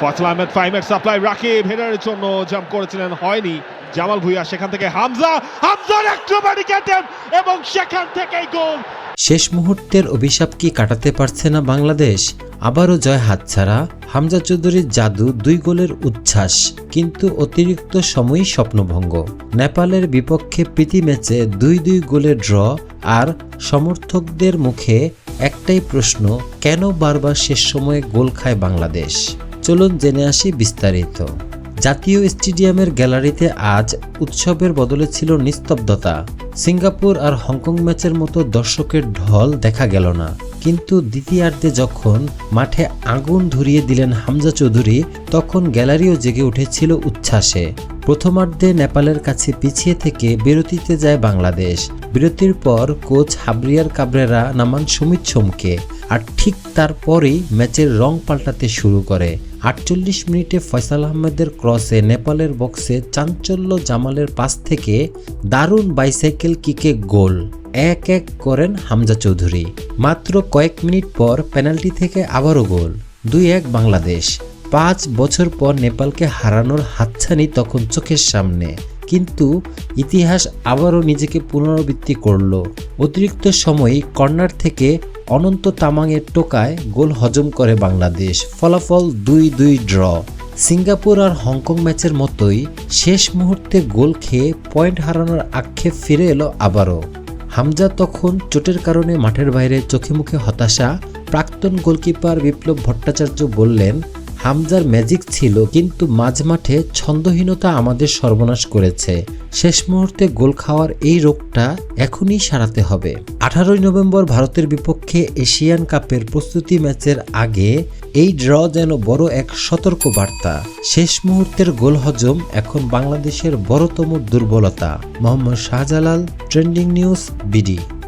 ফয়সাল আহমেদ ফাইমের সাপ্লাই রাকিব হেডারের জন্য জাম্প করেছিলেন, হয়নি। জামাল ভুইয়া সেখান থেকে, হামজা, হামজার অ্যাক্রোবাটিক অ্যাটেম্প এবং সেখান থেকেই গোল শেষ মুহূর্তের অভিশাপ কি কাটাতে পারছে না বাংলাদেশ? আবারও জয় হাতছাড়া হামজা চৌধুরীর জাদু দুই গোলের উচ্ছ্বাস, কিন্তু অতিরিক্ত সময়ই স্বপ্নভঙ্গ। নেপালের বিপক্ষে প্রীতি ম্যাচে দুই দুই গোলের ড্র, আর সমর্থকদের মুখে একটাই প্রশ্ন, কেন বারবার শেষ সময়ে গোল খায় বাংলাদেশ? চলুন জেনে আসি বিস্তারিত। জাতীয় স্টেডিয়ামের গ্যালারিতে আজ উৎসবের বদলে ছিল নিস্তব্ধতা। সিঙ্গাপুর আর হংকং ম্যাচের মতো দর্শকের ঢল দেখা গেল না। কিন্তু দ্বিতীয়ার্ধে যখন মাঠে আগুন ধরিয়ে দিলেন হামজা চৌধুরী, তখন গ্যালারিও জেগে উঠেছিল উচ্ছ্বাসে। প্রথমার্ধে নেপালের কাছে পিছিয়ে থেকে বিরতিতে যায় বাংলাদেশ। বিরতির পর কোচ হাবরিয়ার কাবরেরা নামান সুমিত সোমকে, আর ঠিক তারপরেই ম্যাচের রং পাল্টাতে শুরু করে। আটচল্লিশ মিনিটে ফয়সাল আহমেদের ক্রসে নেপালের বক্সে চাঞ্চল্য জামালের পাস থেকে দারুণ বাইসাইকেল কিকে গোল। এক এক করেন হামজা চৌধুরী। মাত্র কয়েক মিনিট পর পেনাল্টি থেকে আবারও গোল। দুই এক বাংলাদেশ। পাঁচ বছর পর নেপালকে হারানোর হাতছানি তখন চোখের সামনে। কিন্তু ইতিহাস আবারও নিজেকে পুনরাবৃত্তি করল। অতিরিক্ত সময় কর্নার থেকে অনন্ত তামাংয়ের টোকায় গোল হজম করে বাংলাদেশ। ফলাফল দুই দুই ড্র। সিঙ্গাপুর আর হংকং ম্যাচের মতোই শেষ মুহূর্তে গোল খেয়ে পয়েন্ট হারানোর আক্ষেপ ফিরে এলো আবারও। হামজা তখন চোটের কারণে মাঠের বাইরে চোখে মুখে হতাশা, প্রাক্তন গোলকিপার বিপ্লব ভট্টাচার্য বললেন হামজার ম্যাজিক ছিল, কিন্তু মাঝ মাঠে ছন্দহীনতা আমাদের সর্বনাশ করেছে। শেষ মুহূর্তে গোল খাওয়ার এই রোগটা এখনই সারাতে হবে। আঠারোই নভেম্বর ভারতের বিপক্ষে এশিয়ান কাপের প্রস্তুতি ম্যাচের আগে এই ড্র যেন বড় এক সতর্ক বার্তা শেষ মুহূর্তের গোল হজম এখন বাংলাদেশের বড়তম দুর্বলতা। Mohammad Shahjalal, trending news, BD.